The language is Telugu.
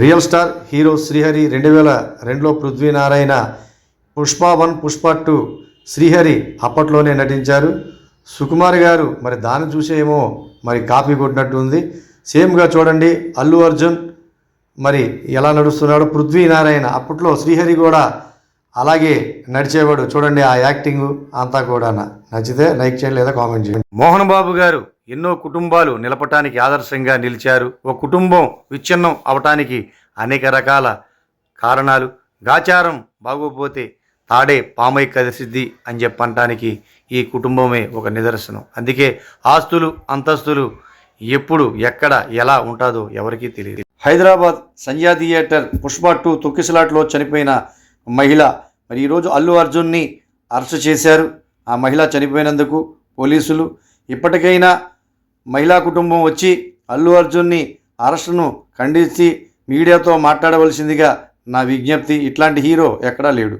రియల్ స్టార్ హీరో శ్రీహరి రెండు వేల రెండులో పృథ్వీనారాయణ పుష్ప వన్ పుష్ప టూ శ్రీహరి అప్పట్లోనే నటించారు. సుకుమార్ గారు మరి దాన్ని చూసేమో మరి కాపీ కొట్టినట్టు ఉంది. సేమ్గా చూడండి అల్లు అర్జున్ మరి ఎలా నడుస్తున్నాడు పృథ్వీనారాయణ అప్పట్లో శ్రీహరి కూడా అలాగే నడిచేవాడు. చూడండి ఆ యాక్టింగ్ అంతా కూడా నచ్చితే లైక్ చేయండి లేదా కామెంట్ చేయండి. మోహన్ బాబు గారు ఎన్నో కుటుంబాలు నిలపటానికి ఆదర్శంగా నిలిచారు. ఒక కుటుంబం విచ్ఛిన్నం అవటానికి అనేక రకాల కారణాలు. గాచారం బాగోపోతే తాడే పామై కదిసిద్ది అని చెప్పటానికి ఈ కుటుంబమే ఒక నిదర్శనం. అందుకే ఆస్తులు అంతస్తులు ఎప్పుడు ఎక్కడ ఎలా ఉంటుందో ఎవరికీ తెలియదు. హైదరాబాద్ సంధ్యా థియేటర్ పుష్ప టూ తొక్కిసలాట్లో చనిపోయిన మహిళ మరి ఈరోజు అల్లు అర్జున్ని అరెస్ట్ చేశారు. ఆ మహిళ చనిపోయినందుకు పోలీసులు ఇప్పటికైనా మహిళా కుటుంబం వచ్చి అల్లు అర్జున్ని అరెస్టును ఖండించి మీడియాతో మాట్లాడవలసిందిగా నా విజ్ఞప్తి. ఇట్లాంటి హీరో ఎక్కడా లేడు.